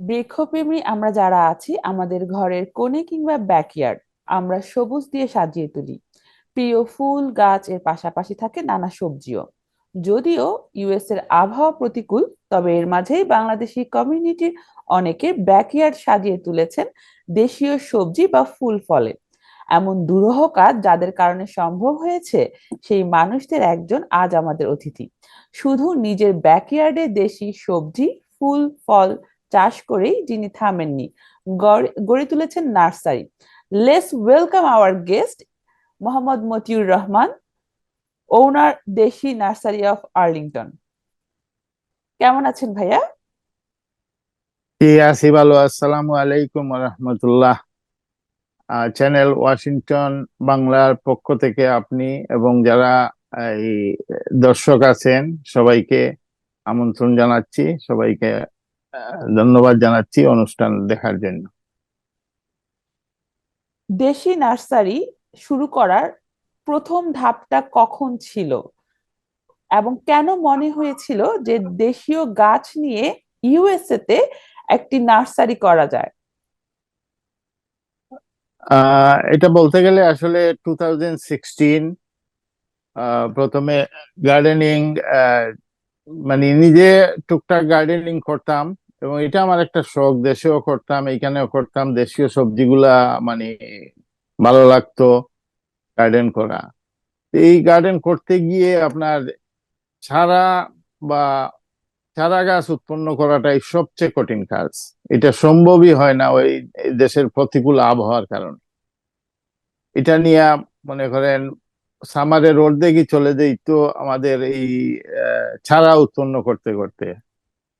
বৃক্ষপ্রেমী আমরা যারা আছি, আমাদের ঘরের কোণে কিংবা ব্যাকইয়ার্ড আমরা সবুজ দিয়ে সাজিয়ে তুলি। প্রিয় ফুল, গাছ এর পাশাপাশি থাকে নানা সবজিও। যদিও ইউএস এর আবহাওয়া প্রতিকূল, তবে এর মাঝেই বাংলাদেশি কমিউনিটির অনেকে ব্যাকইয়ার্ড সাজিয়ে তুলেছেন দেশীয় সবজি বা ফুল ফলে। এমন দুরূহ কাজ যাদের কারণে সম্ভব হয়েছে, সেই মানুষদের একজন আজ আমাদের অতিথি। শুধু নিজের ব্যাকইয়ার্ডে দেশি সবজি, ফুল, ফল চাষ করেই যিনি থামেননি, গড়ে তুলেছেন nursery. Let's welcome our guest Mohammad Motiur Rahman ওনার দেশি নার্সারি অফ আর্লিংটন। কেমন আছেন ভাইয়া? আছি ভালো, আসসালামু আলাইকুম রহমতুল্লাহ চ্যানেল ওয়াশিংটন বাংলার পক্ষ থেকে আপনি এবং যারা, এই, দর্শক আছেন, সবাইকে আমন্ত্রণ জানাচ্ছি। সবাইকে ধন্যবাদ জানাচ্ছি অনুষ্ঠান দেখার জন্য। দেশি নার্সারি শুরু করার প্রথম ধাপটা কখন ছিল? এবং কেন মনে হয়েছিল যে দেশীয় গাছ নিয়ে ইউএসএ তে একটি নার্সারি করা যায়? এটা বলতে গেলে আসলে টু প্রথমে গার্ডেনিং মানে নিজে টুকটাক গার্ডেনিং করতাম এবং এটা আমার একটা শখ, দেশেও করতাম, এইখানেও করতাম, দেশীয় সবজিগুলা মানে ভালো লাগতো গার্ডেন করা। এই গার্ডেন করতে গিয়ে আপনার চারা বা চারা গাছ উৎপন্ন করাটাই সবচেয়ে কঠিন কাজ। এটা সম্ভবই হয় না ওই দেশের প্রতিকূল আবহাওয়ার কারণে। এটা নিয়ে মনে করেন সামারের অর্ধেকই চলে যেত আমাদের এই ছাড়া উৎপন্ন করতে করতে।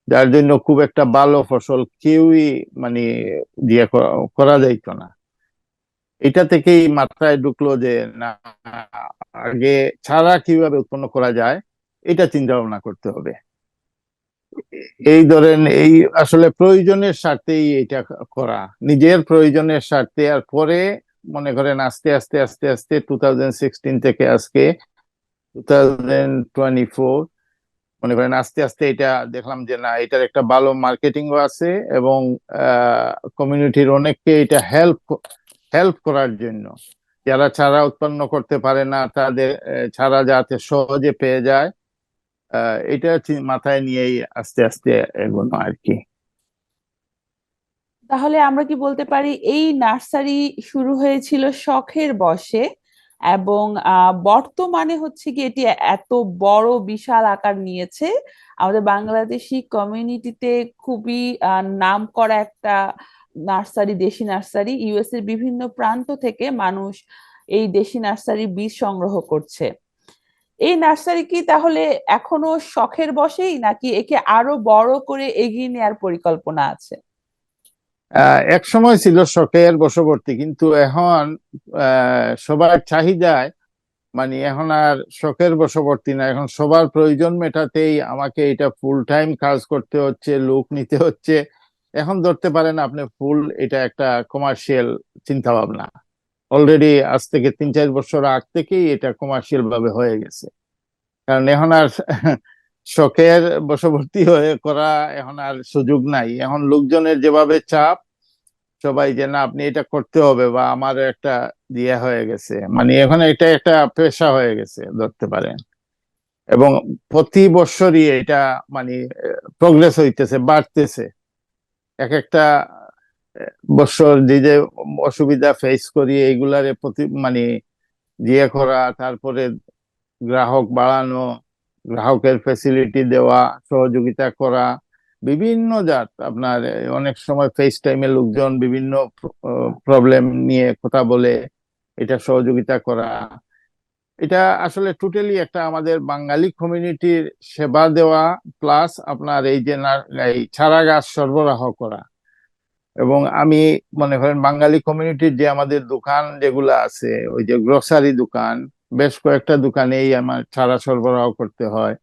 যার জন্য খুব একটা ভালো ফসল কেউই মানে দিয়ে করা যাইত না। এটা থেকেই মাথায় ঢুকলো যে না, আগে ছাড়া কীভাবে উৎপন্ন করা যায়, এটা চিন্তা ভাবনা করতে হবে। এই ধরেন, এই আসলে প্রয়োজনের স্বার্থেই এটা করা। নিজের প্রয়োজনের স্বার্থে আর পরে মনে করেন আস্তে আস্তে আস্তে আস্তে টু থেকে আজকে টু মনে করেন আস্তে আস্তে এটা দেখলাম যে না, এটার একটা ভালো মার্কেটিংও আছে এবং কমিউনিটির অনেককে এটা হেল্প হেল্প করার জন্য। যারা চারা উৎপন্ন করতে পারে না, তাদের ছাড়া যাতে সহজে পেয়ে যায় এটা মাথায় নিয়েই আস্তে আস্তে এগোনো আর কি। তাহলে আমরা কি বলতে পারি, এই নার্সারি শুরু হয়েছিল শখের বসে এবং বর্তমানে হচ্ছে কি এটি এত বড়, বিশাল আকার নিয়েছে। আমাদের বাংলাদেশি কমিউনিটিতে খুবই নাম করা একটা নার্সারি, দেশি নার্সারি ইউএস এর বিভিন্ন প্রান্ত থেকে মানুষ এই দেশি নার্সারি বীজ সংগ্রহ করছে। এই নার্সারি কি তাহলে এখনও শখের বসেই নাকি একে আরও বড় করে এগিয়ে নেওয়ার পরিকল্পনা আছে? এক সময় ছিল শখের বশবর্তী, কিন্তু এখন সবার চাহিদায় মানে এখন আর শখের বশবর্তী না, এখন সবার প্রয়োজন মেটাতেই আমাকে এটা ফুল টাইম কাজ করতে হচ্ছে, লোক নিতে হচ্ছে। এখন ধরতে পারেন আপনি ফুল এটা একটা কমার্শিয়াল চিন্তা ভাবনা অলরেডি আজ থেকে তিন চার বছর আগ থেকেই এটা কমার্শিয়াল ভাবে হয়ে গেছে। কারণ এখন আর শখের বশবর্তী হয়ে করা এখন আর সুযোগ নাই। এখন লোকজনের যেভাবে চাপ, সবাই যে না, আপনি এটা করতে হবে বা আমার একটা দিয়ে হয়ে গেছে। মানে এখন এটা একটা পেশা হয়ে গেছে, ধরতে পারেন। এবং প্রতি বছরই এটা মানে প্রগ্রেস হইতেছে, বাড়তেছে। এক একটা বছর যে যে অসুবিধা ফেস করি, এইগুলারে প্রতি মানে দিয়ে করা, তারপরে গ্রাহক বাড়ানো গ্রাহকের ফেসিলিটি দেওয়া, সহযোগিতা করা, বিভিন্ন জাত। আপনার অনেক সময় ফেস টাইমে লোকজন বিভিন্ন প্রবলেম নিয়ে কথা বলে, এটা সহযোগিতা করা। এটা আসলে টোটালি একটা আমাদের বাঙালি কমিউনিটির সেবা দেওয়া প্লাস আপনার এই যে এই ছাড়া গাছ সরবরাহ করা। এবং আমি মনে করেন বাঙালি কমিউনিটির যে আমাদের দোকান যেগুলো আছে, ওই যে গ্রোসারি দোকান বেশ কয়েকটা দোকানেই আমার ছাড়া সরবরাহ করতে হয়।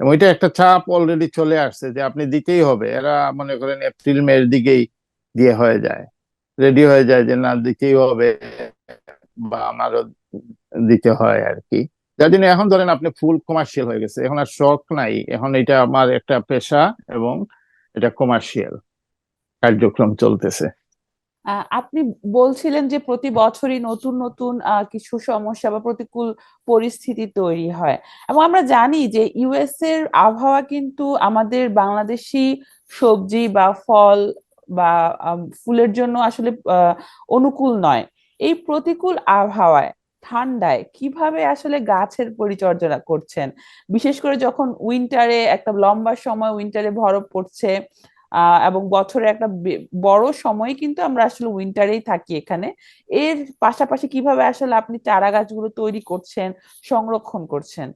এবং এটা একটা চাপ অলরেডি চলে আসছে যে আপনি দিতেই হবে। এরা মনে করেন এপ্রিল, মের দিকেই দিয়ে হয়ে যায়। রেডি হয়ে যায় যে না, দিতেই হবে বা আমারও দিতে হয় আর কি যার জন্য এখন ধরেন আপনি ফুল কমার্শিয়াল হয়ে গেছে। এখন আর শখ নাই। এখন এটা আমার একটা পেশা এবং এটা কমার্শিয়াল কার্যক্রম চলতেছে। আপনি বলছিলেন যে প্রতি বছরই নতুন নতুন কিছু সমস্যা বা প্রতিকূল পরিস্থিতি তৈরি হয়। এবং আমরা জানি যে ইউএস এর আবহাওয়া কিন্তু আমাদের বাংলাদেশি সবজি বা ফল বা ফুলের জন্য আসলে অনুকূল নয়। এই প্রতিকূল আবহাওয়ায়, ঠান্ডায় কীভাবে আসলে গাছের পরিচর্যা করছেন? বিশেষ করে যখন উইন্টারে একটা লম্বা সময় উইন্টারে বরফ পড়ছে এবং বছরে একটা বড় সময় কিন্তু আমরা আসলে উইন্টারেই থাকি এখানে। এর পাশাপাশি কীভাবে আসলে আপনি চারা গাছগুলো তৈরি করছেন, সংরক্ষণ করছেন?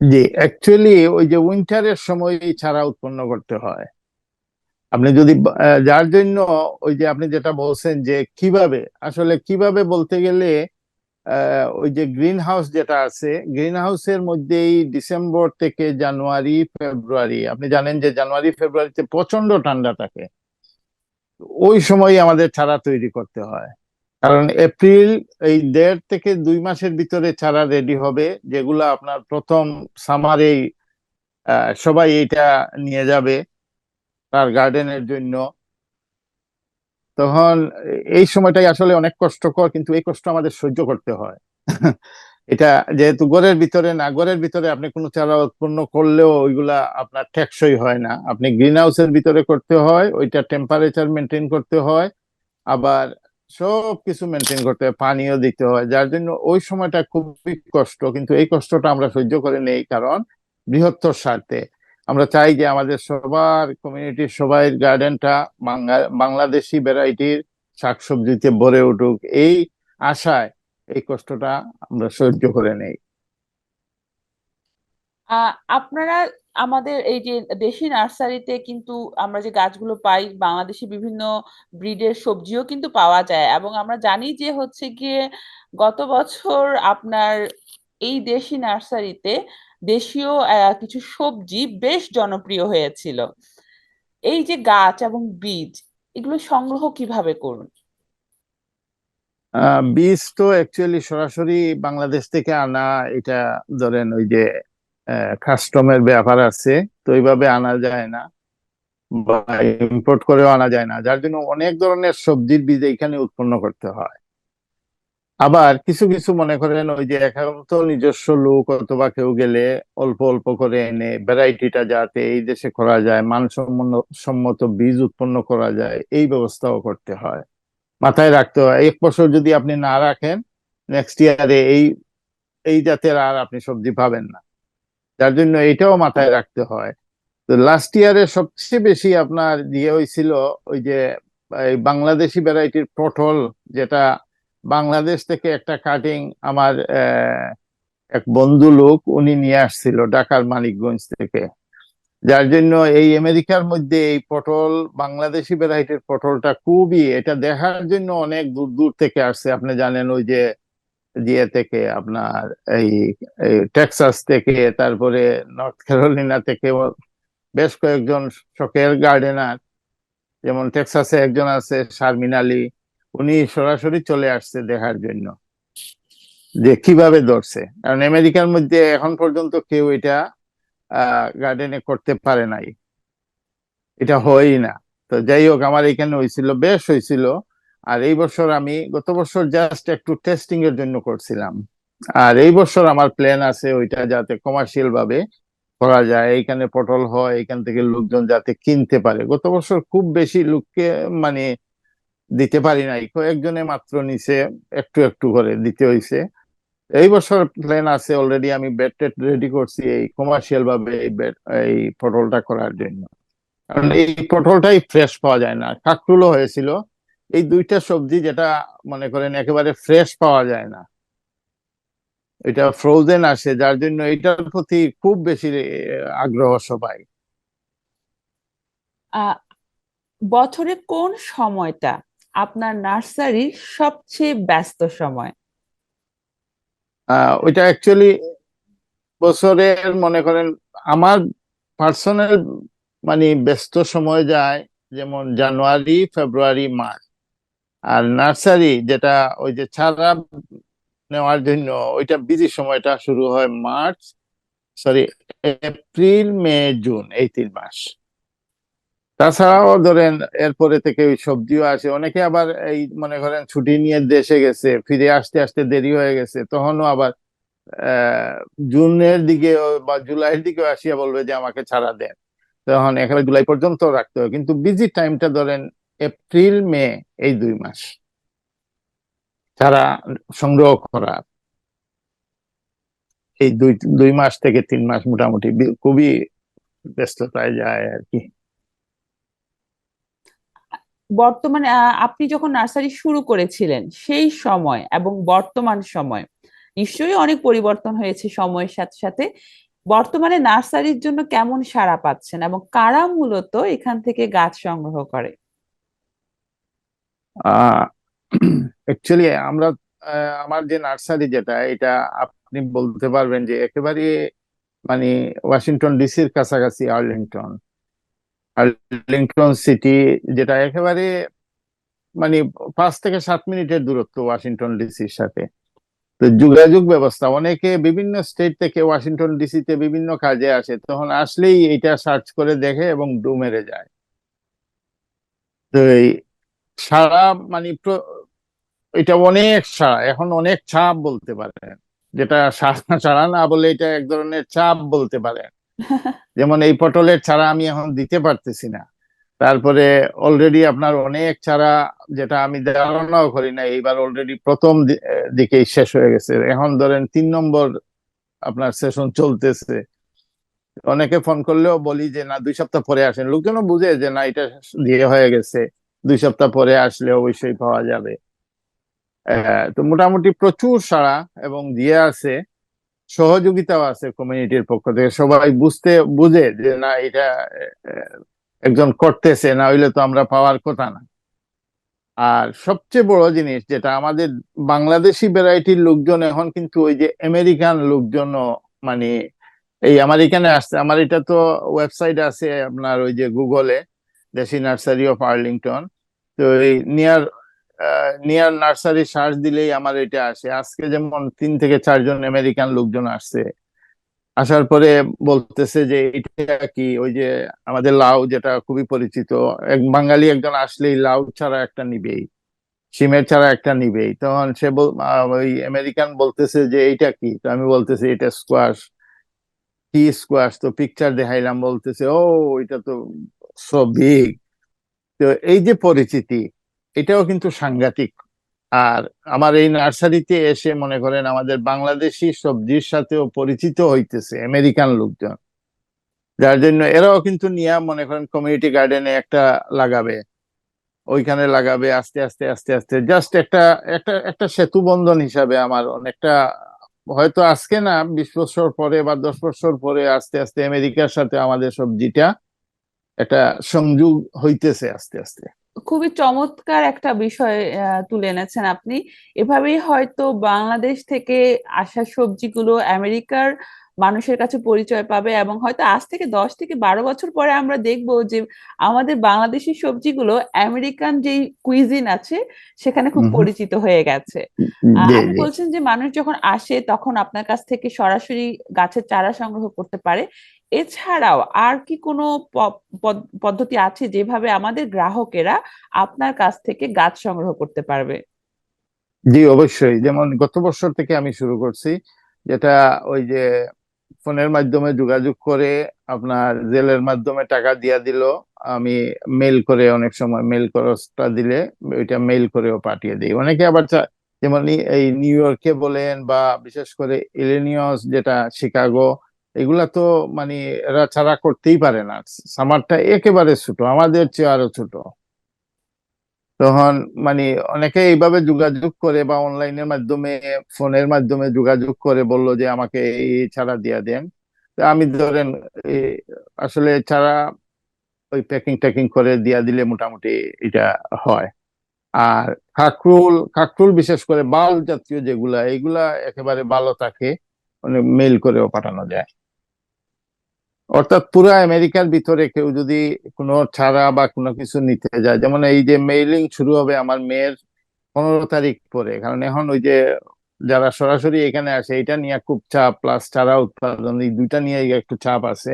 জি অ্যাকচুয়ালি ওই যে উইন্টারের সময় চারা উৎপন্ন করতে হয়। আপনি যদি যার জন্য ওই যে আপনি যেটা বলছেন যে কীভাবে, আসলে কীভাবে বলতে গেলে ওই যে গ্রিন হাউস যেটা আছে গ্রিন হাউসের মধ্যেই ডিসেম্বর থেকে জানুয়ারি, ফেব্রুয়ারি, আপনি জানেন যে জানুয়ারি, ফেব্রুয়ারিতে প্রচণ্ড ঠান্ডা থাকে। ওই সময় আমাদের চারা তৈরি করতে হয়। কারণ এপ্রিল এই দেড় থেকে দুই মাসের ভিতরে চারা রেডি হবে, যেগুলো আপনার প্রথম সামারেই সবাই এটা নিয়ে যাবে তার গার্ডেনের জন্য। তখন এই সময়টাই আসলে অনেক কষ্টকর, কিন্তু এই কষ্ট আমাদের সহ্য করতে হয়। এটা যেহেতু ঘরের ভিতরে না ঘরের ভিতরে আপনি কোনো চারা উৎপন্ন করলেও ওইগুলা আপনার টেকসই হয় না। আপনি গ্রিন হাউসের ভিতরে করতে হয়, ওইটা টেম্পারেচার মেনটেন করতে হয়, আবার সব কিছু মেনটেন করতে হয়, পানিও দিতে হয়। যার জন্য ওই সময়টা খুবই কষ্ট, কিন্তু এই কষ্টটা আমরা সহ্য করে নেই কারণ বৃহত্তর স্বার্থে। আমরা চাই যে আমাদের সবার কমিউনিটির সবাই গার্ডেনটা বাংলাদেশি ভ্যারাইটির শাকসবজিতে ভরে উঠুক। এই আশায় এই কষ্টটা আমরা সহ্য করে নেই। আপনারা আমাদের এই যে দেশি নার্সারিতে কিন্তু আমরা যে গাছগুলো পাই, বাংলাদেশি বিভিন্ন ব্রিডের সবজিও কিন্তু পাওয়া যায় এবং আমরা জানি যে হচ্ছে গিয়ে গত বছর আপনার এই দেশি নার্সারিতে দেশীয় কিছু সবজি বেশ জনপ্রিয় হয়েছিল। এই যে গাছ এবং বীজ, এগুলো সংগ্রহ কীভাবে করুন? বীজ তো অ্যাকচুয়ালি সরাসরি বাংলাদেশ থেকে আনা, এটা ধরেন ওই যে কাস্টমের ব্যাপার আছে, তো এইভাবে আনা যায় না বা ইম্পোর্ট করেও আনা যায় না। যার জন্য অনেক ধরনের সবজির বীজ এখানে উৎপন্ন করতে হয়। আবার কিছু কিছু মনে করেন ওই যে একান্ত নিজস্ব লোক অথবা কেউ গেলে অল্প অল্প করে এনে ভ্যারাইটিটা যাতে এই দেশে করা যায় মানসম্মত সম্মত বীজ উৎপন্ন করা যায়, এই ব্যবস্থাও করতে হয়। মাথায় রাখতে হয়, এক বছর যদি আপনি না রাখেন নেক্সট ইয়ারে এই এই জাতের আর আপনি সবজি পাবেন না। যার জন্য এটাও মাথায় রাখতে হয়। তো লাস্ট ইয়ারে সবচেয়ে বেশি আপনার দিয়ে হয়েছিল ওই যে বাংলাদেশি ভ্যারাইটির পটল, যেটা বাংলাদেশ থেকে একটা কাটিং আমার এক বন্ধু লোক উনি নিয়ে আসছিল ঢাকার মানিকগঞ্জ থেকে। যার জন্য এই আমেরিকার মধ্যে এই পটল, বাংলাদেশি ভ্যারাইটির পটলটা খুবই, এটা দেখার জন্য অনেক দূর দূর থেকে আসছে। আপনি জানেন ওই যে দিয়ে থেকে আপনার এই টেক্সাস থেকে, তারপরে নর্থ ক্যারোলিনা থেকে বেশ কয়েকজন শখের গার্ডেনার যেমন টেক্সাসে একজন আছে শারমিন আলী। উনি সরাসরি চলে আসছে দেখার জন্য। যে কীভাবে ধরছে। কারণ আমেরিকার মধ্যে এখন পর্যন্ত কেউ এটা গার্ডেনে করতে পারে নাই। এটা হয়ই না। তো যাই হোক, আমার এখানে হয়েছিল, বেশ হয়েছিল। আর এই বছর আমি, গত বছর জাস্ট একটু টেস্টিং এর জন্য করছিলাম। আর এই বছর আমার প্ল্যান আছে ওইটা যাতে কমার্শিয়াল ভাবে করা যায়। এইখানে পটল হয় এখান থেকে লোকজন যাতে কিনতে পারে। গত বছর খুব বেশি লোককে মানে দিতে পারি নাই। কয়েকজনে মাত্র নিচে একটু একটু করে দিতে হয়েছে এই বছর প্ল্যান আছে অলরেডি আমি বেড টেড রেডি করছি এই কমার্শিয়াল ভাবে এই বেড এই পটলটা করার জন্য। কারণ এই পটলটাই ফ্রেশ পাওয়া যায় না, কাকরুলও হয়েছিল। এই দুইটা সবজি যেটা মনে করেন একেবারে ফ্রেশ পাওয়া যায় না। এটা ফ্রোজেন আসে, যার জন্য এটার প্রতি খুব বেশি আগ্রহ সবাই। বছরে কোন সময়টা আপনার নার্সারির সবচেয়ে ব্যস্ত সময়? ওইটা অ্যাকচুয়ালি বছরের মনে করেন, আমার পার্সোনাল মানে ব্যস্ত সময় যায় যেমন জানুয়ারি, ফেব্রুয়ারি, মার্চ। আর নার্সারি যেটা ওই যে ছাড়া নেওয়ার জন্য, ওইটা বিজি সময়টা শুরু হয় March sorry April, May, June এই তিন মাস। তাছাড়াও ধরেন এরপরে থেকে ওই সবজিও আসে। অনেকে আবার এই মনে করেন ছুটি নিয়ে দেশে গেছে, ফিরে আসতে আসতে দেরি হয়ে গেছে, তখনও আবার জুনের দিকে বা জুলাইয়ের দিকে আসিয়া বলবে যে আমাকে ছাড়া দেন। তখন এখানে জুলাই পর্যন্ত রাখতে হবে। কিন্তু বিজি টাইমটা ধরেন এপ্রিল, মে এই দুই মাস ছাড়া সংগ্রহ করা। এই দুই দুই মাস থেকে তিন মাস মোটামুটি খুবই ব্যস্ততায় যায় আর কি। বর্তমানে আপনি যখন নার্সারি শুরু করেছিলেন সেই সময় এবং বর্তমান সময়, নিশ্চয়ই অনেক পরিবর্তন হয়েছে সময়ের সাথে সাথে, বর্তমানে নার্সারির জন্য কেমন সাড়া পাচ্ছেন এবং কারা মূলত এখান থেকে গাছ সংগ্রহ করে? অ্যাকচুয়ালি আমরা আমার যে নার্সারি যেটা, এটা আপনি বলতে পারবেন যে একেবারে মানে ওয়াশিংটন ডিসির কাছাকাছি আর্লিংটন। আর্লিংটন সিটি যেটা একেবারে মানে পাঁচ থেকে সাত মিনিটের দূরত্ব ওয়াশিংটন ডিসির সাথে। তো যোগাযোগ ব্যবস্থা, অনেকে বিভিন্ন স্টেট থেকে ওয়াশিংটন ডিসিতে বিভিন্ন কাজে আসে, তখন আসলেই এটা সার্চ করে দেখে এবং ডু মেরে যায়। তো এই সারা মানে এটা অনেক সারা এখন অনেক চাপ বলতে পারেন। যেটা সারা না বলে এটা এক ধরনের চাপ বলতে পারেন। যেমন এই পটলের চারা আমি এখন দিতে পারতেছি না। তারপরে অলরেডি আপনার অনেক চারা যেটা আমি ধারণাও করি না এইবার অলরেডি প্রথম দিকেই শেষ হয়ে গেছে। এখন ধরেন তিন নম্বর আপনার সেশন চলতেছে। অনেকে ফোন করলেও বলি যে, না, দুই সপ্তাহ পরে আসেন। লোকজনও বুঝে যে, না, এটা দিয়ে হয়ে গেছে। দুই সপ্তাহ পরে আসলে অবশ্যই পাওয়া যাবে। তো মোটামুটি প্রচুর সাড়া এবং দিয়ে আছে। সহযোগিতাও আছে কমিউনিটির পক্ষ থেকে। সবাই বুঝতে, বুঝে যে না, এটা একজন করতেছে, না হইলে তো আমরা পাওয়ার কথা না। আর সবচেয়ে বড় জিনিস যেটা আমাদের বাংলাদেশি ভ্যারাইটির লোকজন এখন কিন্তু ওই যে আমেরিকান লোকজনও মানে এই আমেরিকানে আসছে। আমার এটা তো ওয়েবসাইট আছে আপনার ওই যে গুগলে দেশি নার্সারি অফ আর্লিংটন তো এই নিয়ার নিয়ার নার্সারি সার্চ দিলেই আমার এটা আসে। আজকে যেমন তিন থেকে চারজন আমেরিকান লোকজন আসছে। আসার পরে বলতেছে যে এটা কি? ওই যে আমাদের লাউ যেটা খুবই পরিচিত। এক বাঙালি একজন আসলেই লাউ ছাড়া একটা নিবেই। সিমের ছাড়া একটা নিবেই। তখন সে ওই আমেরিকান বলতেছে যে, এইটা কি? তো আমি বলতেছি, এটা স্কোয়াশ কি স্কোয়াশ তো পিকচার দেখাইলাম, বলতেছে, ও এটা তো সো বিগ তো এই যে পরিচিতি এটাও কিন্তু সাংঘাতিক। আর আমার এই নার্সারিতে এসে মনে করেন আমাদের বাংলাদেশি সবজির সাথেও পরিচিত হইতেছে আমেরিকান লোকজন। যার জন্য এরাও কিন্তু নিয়ে মনে করেন কমিউনিটি গার্ডেনে একটা লাগাবে। ওইখানে লাগাবে আস্তে আস্তে আস্তে আস্তে। জাস্ট একটা একটা একটা সেতু বন্ধন হিসাবে আমার অনেকটা, হয়তো আজকে না, বিশ বছর পরে বা দশ বছর পরে আস্তে আস্তে আমেরিকার সাথে আমাদের সবজিটা একটা সংযোগ হইতেছে আস্তে আস্তে। খুবই চমৎকার একটা বিষয় তুলে এনেছেন আপনি। এভাবেই হয়তো বাংলাদেশ থেকে আসা সবজিগুলো আমেরিকার মানুষের কাছে পরিচয় পাবে এবং হয়তো আজ থেকে দশ থেকে বারো বছর পরে আমরা দেখব যে আমাদের বাংলাদেশি সবজিগুলো আমেরিকান যেই কুইজিন আছে সেখানে খুব। পরিচিত হয়ে গেছে। আপনি বলছেন যে মানুষ যখন আসে তখন আপনার কাছ থেকে সরাসরি গাছের চারা সংগ্রহ করতে পারে। এছাড়াও আর কি কোনো পদ্ধতি আছে যেভাবে আমাদের গ্রাহকেরা আপনার কাছ থেকে গাছ সংগ্রহ করতে পারবে? জি, অবশ্যই। যেমন গত বছর থেকে আমি শুরু করছি, যেটা ওই যে ফোনের মাধ্যমে যোগাযোগ করে আপনার জেলের মাধ্যমে টাকা দিয়া দিল, আমি মেল করে অনেক সময় মেল খরচটা দিলে ওইটা মেল করেও পাঠিয়ে দিই। অনেকে আবার যেমন এই নিউ ইয়র্কে বলেন বা বিশেষ করে ইলিনিয়স যেটা শিকাগো এগুলা তো মানে এরা ছাড়া করতেই পারে না। সামারটা একেবারে ছোট, আমাদের চেয়ে আরও ছোট। তখন মানে অনেকে এইভাবে যোগাযোগ করে বা অনলাইনের মাধ্যমে ফোনের মাধ্যমে যোগাযোগ করে, বলল যে আমাকে এই ছাড়া দিয়া দেন। আমি ধরেন আসলে ছাড়া ওই প্যাকিং ট্যাকিং করে দিয়া দিলে মোটামুটি এটা হয়। আর কাকরুল কাকরুল বিশেষ করে বাল জাতীয় যেগুলা, এগুলা একেবারে ভালো থাকে। মানে মেল করেও পাঠানো যায়। অর্থাৎ পুরো আমেরিকার ভিতরে কেউ যদি কোনো ছাড়া বা কোনো কিছু নিতে যায়, যেমন এই যে মেইলিং শুরু হবে আমার মেয়ের পনেরো তারিখ পরে, কারণ এখন ওই যে যারা সরাসরি এখানে আসে এটা নিয়ে খুব চাপ প্লাস চারা উৎপাদন, এই দুইটা নিয়ে একটু চাপ আছে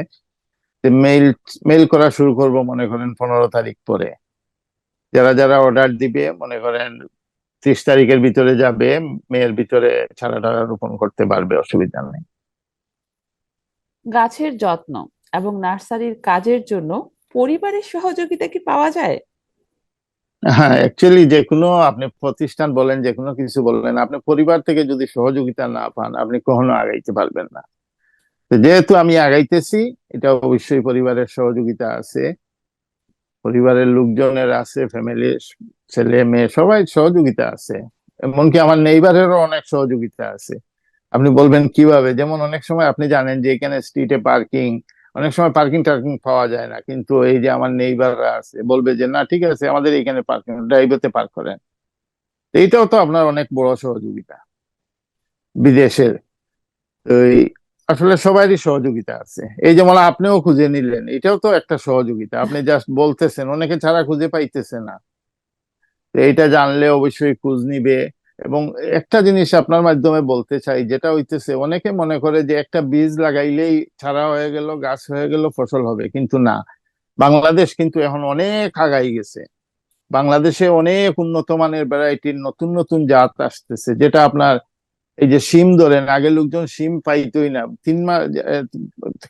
যে মেইল মেইল করা শুরু করব মনে করেন পনেরো তারিখ পরে। যারা যারা অর্ডার দিবে, মনে করেন ত্রিশ তারিখের ভিতরে যাবে, মেয়ের ভিতরে চারাটা রোপণ করতে পারবে, অসুবিধা নেই। গাছের যত্ন এবং নার্সারির কাজের জন্য পরিবারের সহযোগিতা কি পাওয়া যায়? হ্যাঁ অ্যাকচুয়ালি যে কোনো আপনি প্রতিষ্ঠান বলেন যে কোনো কিছু বললেন আপনি পরিবার থেকে যদি সহযোগিতা না পান, আপনি কখনো আগাইতে পারবেন না। যেহেতু আমি আগাইতেছি, এটা অবশ্যই পরিবারের সহযোগিতা আছে। পরিবারের লোকজনের আছে ফ্যামিলির ছেলে, মেয়ে, সবাই সহযোগিতা আছে। এমনকি আমার নেইবারেরও অনেক সহযোগিতা আছে। আপনি বলবেন কীভাবে? যেমন অনেক সময় আপনি জানেন যে এখানে স্ট্রিটে পার্কিং অনেক সময় পার্কিং টার্কিং পাওয়া যায় না। কিন্তু এই যে আমার নেইবাররা আছে, বলবে যে, না, ঠিক আছে, আমাদের এখানে পার্কিং ড্রাইভেতে পার্ক করেন। এইটাও তো আপনার অনেক বড় সহযোগিতা বিদেশের। আসলে সবারই সহযোগিতা আছে। এই যেমন আপনিও খুঁজে নিলেন, এটাও তো একটা সহযোগিতা। আপনি জাস্ট বলতেছেন, অনেকে ছাড়া খুঁজে পাইতেছে না। এইটা জানলে অবশ্যই খোঁজ নিবে। এবং একটা জিনিস আপনার মাধ্যমে বলতে চাই, যেটা হইতেছে, অনেকে মনে করে যে একটা বীজ লাগাইলেই ছাড়া হয়ে গেল, গাছ হয়ে গেল, ফসল হবে, কিন্তু না। বাংলাদেশ কিন্তু এখন অনেক আগাই গেছে। বাংলাদেশে অনেক উন্নত মানের ভ্যারাইটির নতুন নতুন জাত আসতেছে, যেটা আপনার এই যে সিম ধরেন, আগে লোকজন সিম পাইতই না, তিন মাস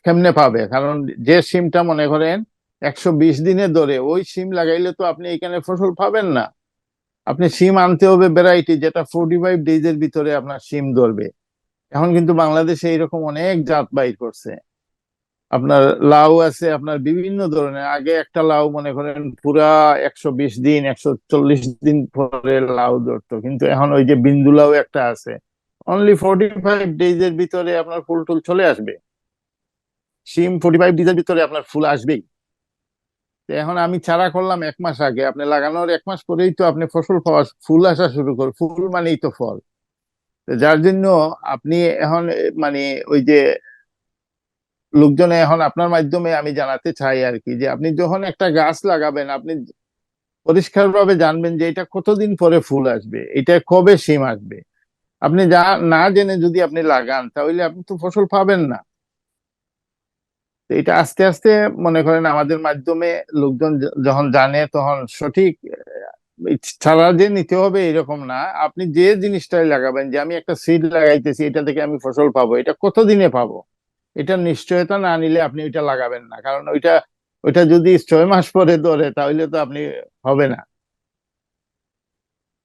কেমনে পাবে? কারণ যে সিমটা মনে করেন, একশো বিশ দিনে ধরে, ওই সিম লাগাইলে তো আপনি এখানে ফসল পাবেন না। আপনি সিম আনতে হবে ভ্যারাইটি যেটা ফোর্টি ফাইভ ডেজ এর ভিতরে আপনার সিম ধরবে। এখন কিন্তু বাংলাদেশে এরকম অনেক জাত বাইর করছে। আপনার লাউ আছে, আপনার বিভিন্ন ধরনের। আগে একটা লাউ, মনে করেন, পুরা একশো বিশ দিন, একশো চল্লিশ দিন পরে লাউ ধরতো। কিন্তু এখন ওই যে বিন্দু লাউ একটা আছে। অনলি ফোর্টি ফাইভ ডেজ এর ভিতরে আপনার ফুল টুল চলে আসবে। সিম ফোর্টি ফাইভ ডেজ এর ভিতরে আপনার ফুল আসবেই। এখন আমি চারা করলাম এক মাস আগে, আপনি লাগানোর এক মাস পরেই তো আপনি ফসল পাওয়া ফুল আসা শুরু কর, ফুল মানেই তো ফল। যার জন্য আপনি এখন মানে ওই যে লোকজনে এখন আপনার মাধ্যমে আমি জানাতে চাই আর কি, যে আপনি যখন একটা গাছ লাগাবেন, আপনি পরিষ্কারভাবে জানবেন যে এটা কতদিন পরে ফুল আসবে, এটা কবে সিম আসবে। আপনি যা, না জেনে যদি আপনি লাগান, তাহলে আপনি তো ফসল পাবেন না। এটা আস্তে আস্তে মনে করেন আমাদের মাধ্যমে লোকজন যখন জানে তখন সঠিক ছাড়া যে নিতে হবে এরকম না। আপনি যে জিনিসটাই লাগাবেন, যে আমি একটা সিড লাগাইতেছি, এটা থেকে আমি ফসল পাবো, এটা কতদিনে পাবো? এটা নিশ্চয়তা না নিলে আপনি ওইটা লাগাবেন না। কারণ ওইটা ওইটা যদি ছয় মাস পরে ধরে, তাহলে তো আপনি হবে না।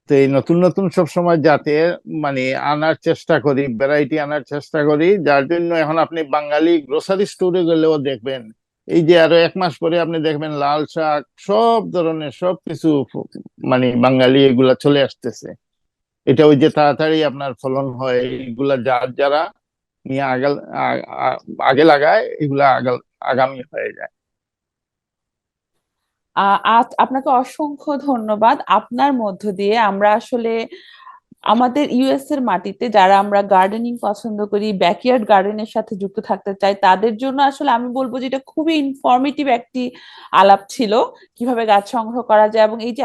তো এই নতুন নতুন সব সময় যাতে মানে আনার চেষ্টা করি ভ্যারাইটি আনার চেষ্টা করি, যার জন্য এখন আপনি বাঙালি গ্রোসারি স্টোরে গেলেও দেখবেন। এই যে আরও এক মাস পরে আপনি দেখবেন লাল শাক, সব ধরনের সব কিছু মানে বাঙালি এগুলা চলে আসতেছে। এটা ওই যে তাড়াতাড়ি আপনার ফলন হয়, এগুলা যার যারা নিয়ে আগে আ- আ- আগে লাগায়, এগুলা আগাল, আগামী হয়ে যায়। আপনাকে অসংখ্য ধন্যবাদ। আপনার মধ্য দিয়ে আমরা আসলে আমাদের ইউএস এর মাটিতে যারা আমরা গার্ডেনিং পছন্দ করি ব্যাকইয়ার্ড গার্ডেনের সাথে যুক্ত থাকতে চাই, তাদের জন্য আসলে আমি বলব যে এটা খুবই ইনফরমেটিভ একটি আলাপ ছিল, কীভাবে গাছ সংগ্রহ করা যায় এবং এই যে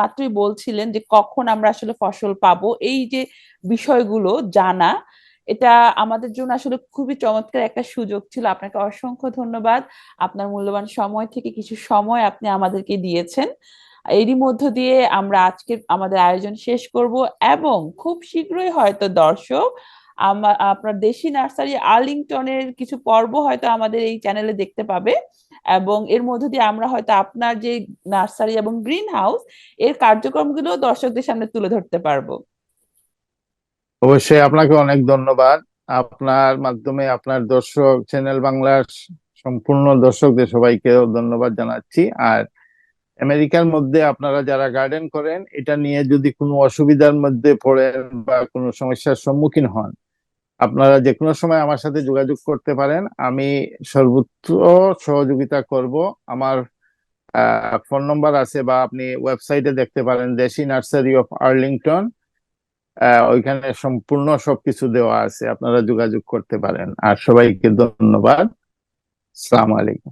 মাত্রই বলছিলেন যে কখন আমরা আসলে ফসল পাবো, এই যে বিষয়গুলো জানা এটা আমাদের জন্য আসলে খুবই চমৎকার একটা সুযোগ ছিল। আপনাকে অসংখ্য ধন্যবাদ। আপনার মূল্যবান সময় থেকে কিছু সময় আপনি আমাদেরকে দিয়েছেন। এরই মধ্য দিয়ে আমরা আজকে আমাদের আয়োজন শেষ করব এবং খুব শীঘ্রই হয়তো দর্শক আপনার দেশি নার্সারি আর্লিংটনের কিছু পর্ব হয়তো আমাদের এই চ্যানেলে দেখতে পাবে এবং এর মধ্য দিয়ে আমরা হয়তো আপনার যে নার্সারি এবং গ্রিন হাউস এর কার্যক্রমগুলো দর্শকদের সামনে তুলে ধরতে পারব। অবশ্যই আপনাকে অনেক ধন্যবাদ। আপনার মাধ্যমে আপনার দর্শক চ্যানেল বাংলার সম্পূর্ণ দর্শকদের সবাইকে ধন্যবাদ জানাচ্ছি। আর আমেরিকার মধ্যে আপনারা যারা গার্ডেন করেন, এটা নিয়ে যদি কোনো অসুবিধার মধ্যে পড়েন বা কোনো সমস্যার সম্মুখীন হন, আপনারা যে কোনো সময় আমার সাথে যোগাযোগ করতে পারেন। আমি সর্বোচ্চ সহযোগিতা করব। আমার ফোন নম্বর আছে বা আপনি ওয়েবসাইটে দেখতে পারেন দেশি নার্সারি অফ আর্লিংটন। ওইখানে সম্পূর্ণ সবকিছু দেওয়া আছে। আপনারা যোগাযোগ করতে পারেন। আর সবাইকে ধন্যবাদ। সালাম আলাইকুম।